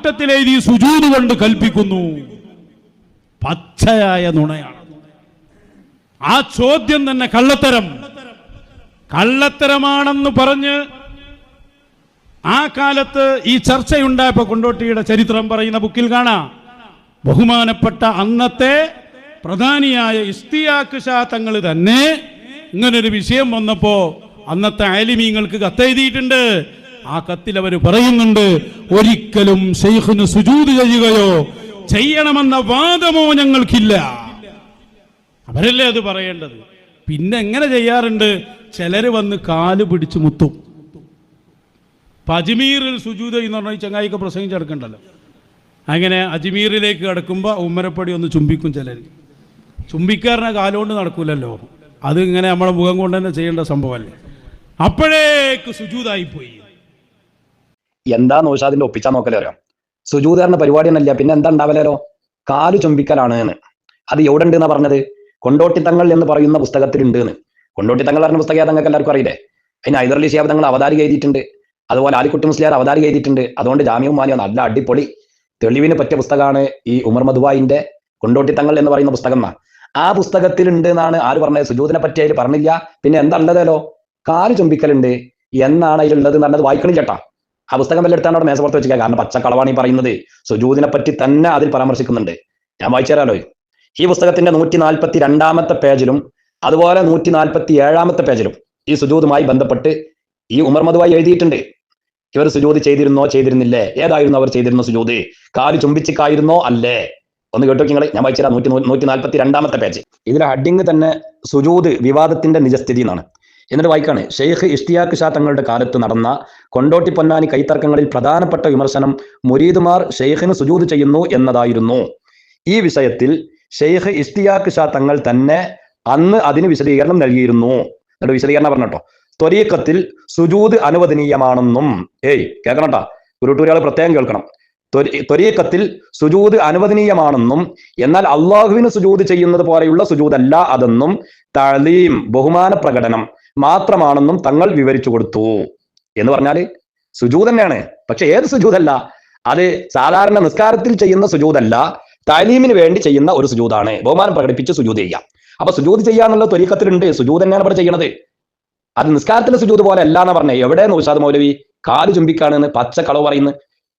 കൂട്ടത്തിൽ എഴുതി സുജൂത് കൊണ്ട് കൽപ്പിക്കുന്നു. പച്ചയായ നുണയാണ്. ആ ചോദ്യം തന്നെ കള്ളത്തരം. കള്ളത്തരമാണെന്ന് പറഞ്ഞ് ആ കാലത്ത് ഈ ചർച്ചയുണ്ടായപ്പോ കൊണ്ടോട്ടിയുടെ ചരിത്രം പറയുന്ന ബുക്കിൽ കാണാം. ബഹുമാനപ്പെട്ട അന്നത്തെ പ്രധാനിയായ ഇസ്തിയാക്ക് തങ്ങൾ തന്നെ ഇങ്ങനൊരു വിഷയം വന്നപ്പോ അന്നത്തെ ആലിമീങ്ങൾക്ക് കത്തെഴുതിയിട്ടുണ്ട്. ആ കത്തിൽ അവർ പറയുന്നുണ്ട് ഒരിക്കലും ഷെയ്ഖിന് സുജൂത് ചെയ്യുകയോ ചെയ്യണമെന്ന വാദമോ ഞങ്ങൾക്കില്ല. അവരല്ലേ അത് പറയേണ്ടത്? പിന്നെ എങ്ങനെ ചെയ്യാറുണ്ട്? ചിലര് വന്ന് കാൽ പിടിച്ച് മുത്തും. അജ്മീറിൽ സുജൂത എന്ന് പറഞ്ഞാൽ ചങ്ങായിക്ക് പ്രസംഗിച്ചെടുക്കണ്ടല്ലോ അങ്ങനെ അജ്മീറിലേക്ക് കിടക്കുമ്പോൾ ഉമ്മരപ്പടി ഒന്ന് ചുംബിക്കും ചിലർ ചുംബിക്കാരനെ കാലുകൊണ്ട് നടക്കൂലല്ലോ. അത് ഇങ്ങനെ നമ്മളെ മുഖം കൊണ്ട് തന്നെ ചെയ്യേണ്ട സംഭവമല്ലേ. അപ്പോഴേക്ക് സുജൂതായിപ്പോയി. എന്താ നൗഷാദിന്റെ ഒപ്പിച്ചാൽ നോക്കലോ അറിയാം? സുജൂതാറിന്റെ പരിപാടി തന്നെയല്ല പിന്നെ എന്താ ഉണ്ടാവലോ കാൽ ചുംബിക്കലാണ് എന്ന്. അത് എവിടെ ഉണ്ട് എന്നാ പറഞ്ഞത്? കൊണ്ടോട്ടിത്തങ്ങൾ എന്ന് പറയുന്ന പുസ്തകത്തിലുണ്ട് എന്ന് കൊണ്ടോട്ടിത്തങ്ങൾ പറഞ്ഞ പുസ്തകം തങ്ങൾക്ക് എല്ലാവർക്കും അറിയില്ലേ? അതിന് ഹൈദർലി ഷിയാബ് തങ്ങൾ അവതാരിക എഴുതിയിട്ടുണ്ട്. അതുപോലെ ആലിക്കുട്ടി മുസ്ലിയാർ അവതാരിക എഴുതിയിട്ടുണ്ട്. അതുകൊണ്ട് ജാമ്യവും മാനിയോ നല്ല അടിപൊളി തെളിവിന് പറ്റിയ പുസ്തകമാണ് ഈ ഉമർ മധുവായിന്റെ കൊണ്ടോട്ടിത്തങ്ങൾ എന്ന് പറയുന്ന പുസ്തകം എന്നാ ആ പുസ്തകത്തിലുണ്ട് എന്നാണ് ആര് പറഞ്ഞത്? സുജൂതിനെ പറ്റി അതിൽ പറഞ്ഞില്ല. പിന്നെ എന്താ ഉള്ളതല്ലോ കാൽ ചുംബിക്കലുണ്ട്. എന്നാണ് അതിലുള്ളത് എന്ന് പറഞ്ഞത് ആ പുസ്തകം വല്ല എടുത്താണ് അവിടെ മേശപ്പുറത്ത് വെച്ചിരിക്കുക. കാരണം പച്ചക്കളവാണ് ഈ പറയുന്നത്. സുജൂദിനെ പറ്റി തന്നെ അതിൽ പരാമർശിക്കുന്നുണ്ട്. ഞാൻ വായിച്ചു തരാലോ. ഈ പുസ്തകത്തിന്റെ നൂറ്റി നാൽപ്പത്തി രണ്ടാമത്തെ പേജിലും അതുപോലെ നൂറ്റി നാൽപ്പത്തി ഏഴാമത്തെ പേജിലും ഈ സുജൂദുമായി ബന്ധപ്പെട്ട് ഈ ഉമർ മധുവായി എഴുതിയിട്ടുണ്ട്. ഇവർ സുജൂത് ചെയ്തിരുന്നോ ചെയ്തിരുന്നില്ലേ? ഏതായിരുന്നു അവർ ചെയ്തിരുന്ന സുജൂത്? കാൽ ചുംബിച്ചിക്കായിരുന്നോ അല്ലേ? ഒന്ന് കേട്ടോ നിങ്ങൾ ഞാൻ വായിച്ചാൽ നൂറ്റി നൂറ്റി നാൽപ്പത്തി രണ്ടാമത്തെ പേജ്. ഇതിലെ ഹഡിങ് തന്നെ സുജൂത് വിവാദത്തിന്റെ നിജസ്ഥിതി എന്നാണ്. എന്നിട്ട് വായിക്കാണ്. ഷെയ്ഖ് ഇഷ്തിയാഖ് ഷാ തങ്ങളുടെ കാലത്ത് നടന്ന കൊണ്ടോട്ടി പൊന്നാനി കൈത്തർക്കങ്ങളിൽ പ്രധാനപ്പെട്ട വിമർശനം മുരീദുമാർ ഷെയ്ഖിന് സുജൂത് ചെയ്യുന്നു എന്നതായിരുന്നു. ഈ വിഷയത്തിൽ ഷെയ്ഖ് ഇഷ്തിയാഖ് ഷാ തങ്ങൾ തന്നെ അന്ന് അതിന് വിശദീകരണം നൽകിയിരുന്നു. എന്നിട്ട് വിശദീകരണം പറഞ്ഞോ ത്വരീക്കത്തിൽ സുജൂത് അനുവദനീയമാണെന്നും ഏയ് കേൾക്കണട്ടാ ഉരുട്ടൂരാൾ പ്രത്യേകം കേൾക്കണം. ത്വരി- ത്വരീക്കത്തിൽ സുജൂത് അനുവദനീയമാണെന്നും എന്നാൽ അള്ളാഹുവിന് സുജൂത് ചെയ്യുന്നത് പോലെയുള്ള സുജൂതല്ല അതെന്നും തളീം ബഹുമാന പ്രകടനം മാത്രമാണെന്നും തങ്ങൾ വിവരിച്ചു കൊടുത്തു. എന്ന് പറഞ്ഞാൽ സുജൂത് തന്നെയാണ്. പക്ഷെ ഏത് സുജൂതല്ല? അത് സാധാരണ നിസ്കാരത്തിൽ ചെയ്യുന്ന സുജൂതല്ല താലീമിന് വേണ്ടി ചെയ്യുന്ന ഒരു സുജൂതാണ്. ബഹുമാനം പ്രകടിപ്പിച്ച് സുജൂത് ചെയ്യാം അപ്പൊ സുജൂത് ചെയ്യാന്നുള്ള ത്വരീക്കത്തിലുണ്ട് സുജൂത് തന്നെയാണ് ഇവിടെ ചെയ്യണത്. അത് നിസ്കാരത്തിലെ സുജൂത് പോലെ അല്ല എന്ന് പറഞ്ഞേ. എവിടെ നൗഷാദ് മൗലവി? കാൽ ചുംബിക്കാണെന്ന് പച്ച കളവ് പറയുന്നു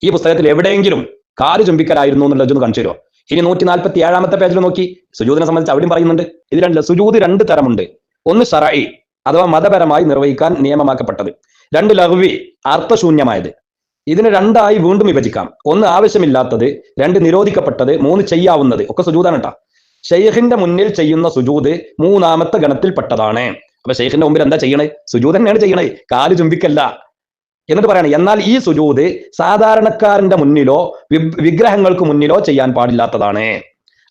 ഈ പുസ്തകത്തിൽ എവിടെയെങ്കിലും കാൽ ചുംബിക്കലായിരുന്നു എന്നുള്ളത് ഒന്ന് കാണിച്ചു തരുമോ ഇനി നൂറ്റി നാൽപ്പത്തി ഏഴാമത്തെ പേജിൽ നോക്കി. സുജൂതിനെ സംബന്ധിച്ച് അവിടെയും പറയുന്നുണ്ട്. ഇത് രണ്ടില്ല സുജൂദ് രണ്ട് തരമുണ്ട്. ഒന്ന് ഷറഈ അഥവാ മതപരമായി നിർവഹിക്കാൻ നിയമമാക്കപ്പെട്ടത്. രണ്ട് ലഹ്വി അർത്ഥശൂന്യമായത്. ഇതിന് രണ്ടായി വീണ്ടും വിഭജിക്കാം. ഒന്ന് ആവശ്യമില്ലാത്തത് രണ്ട് നിരോധിക്കപ്പെട്ടത് മൂന്ന് ചെയ്യാവുന്നത്. ഒക്കെ സുജൂതാണ് കേട്ടോ ഷെയ്ഖിന്റെ മുന്നിൽ ചെയ്യുന്ന സുജൂത് മൂന്നാമത്തെ ഗണത്തിൽപ്പെട്ടതാണ് അപ്പൊ ഷെയ്ഖിന്റെ മുമ്പിൽ എന്താ ചെയ്യണേ? സുജൂത് തന്നെയാണ് ചെയ്യണേ. കാൽ ചുംബിക്കല്ല. എന്നിട്ട് പറയണേ എന്നാൽ ഈ സുജൂത് സാധാരണക്കാരന്റെ മുന്നിലോ വിഗ്രഹങ്ങൾക്ക് മുന്നിലോ ചെയ്യാൻ പാടില്ലാത്തതാണ്.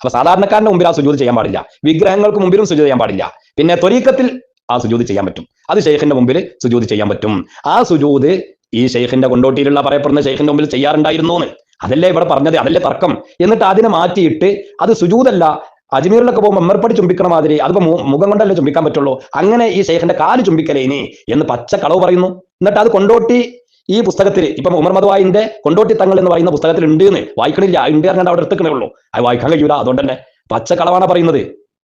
അപ്പൊ സാധാരണക്കാരന്റെ മുമ്പിൽ ആ സുജൂത് ചെയ്യാൻ പാടില്ല. വിഗ്രഹങ്ങൾക്ക് മുമ്പിലും സുജൂത് ചെയ്യാൻ പാടില്ല. പിന്നെ ത്വരീക്കത്തിൽ ആ സുജൂത് ചെയ്യാൻ പറ്റും. അത് ഷെയ്ഖിന്റെ മുമ്പിൽ സുജൂത് ചെയ്യാൻ പറ്റും. ആ സുജൂത് ഈ ഷെയ്ഖിന്റെ കൊണ്ടോട്ടിയിലുള്ള പറയപ്പെടുന്ന ഷെയ്ഖിന്റെ മുമ്പിൽ ചെയ്യാറുണ്ടായിരുന്നു എന്ന് അതല്ലേ ഇവിടെ പറഞ്ഞത്? അതല്ലേ തർക്കം? എന്നിട്ട് അതിനെ മാറ്റിയിട്ട് അത് സുജൂതല്ല അജ്മീറിലൊക്കെ പോകുമ്പോൾ മെമ്മർപ്പടി ചുംബിക്കണ മാതിരി അതിപ്പോ മുഖം കൊണ്ടല്ലേ ചുംബിക്കാൻ പറ്റുള്ളൂ. അങ്ങനെ ഈ ഷെയ്ഖിന്റെ കാൽ ചുംബിക്കലേ ഇനി എന്ന് പച്ച കളവ് പറയുന്നു. എന്നിട്ട് അത് കൊണ്ടോട്ടി ഈ പുസ്തകത്തിൽ ഇപ്പം ഉമർ മധുവായിന്റെ കൊണ്ടോട്ടി തങ്ങൾ എന്ന് പറയുന്ന പുസ്തകത്തിൽ ഉണ്ട് എന്ന്. വായിക്കണില്ല ഉണ്ട് അറിഞ്ഞാൽ അവിടെ എടുത്തുക്കണേ ഉള്ളൂ. അത് വായിക്കാൻ കഴിയൂല അതുകൊണ്ട് തന്നെ പച്ച കളവാണ് പറയുന്നത്.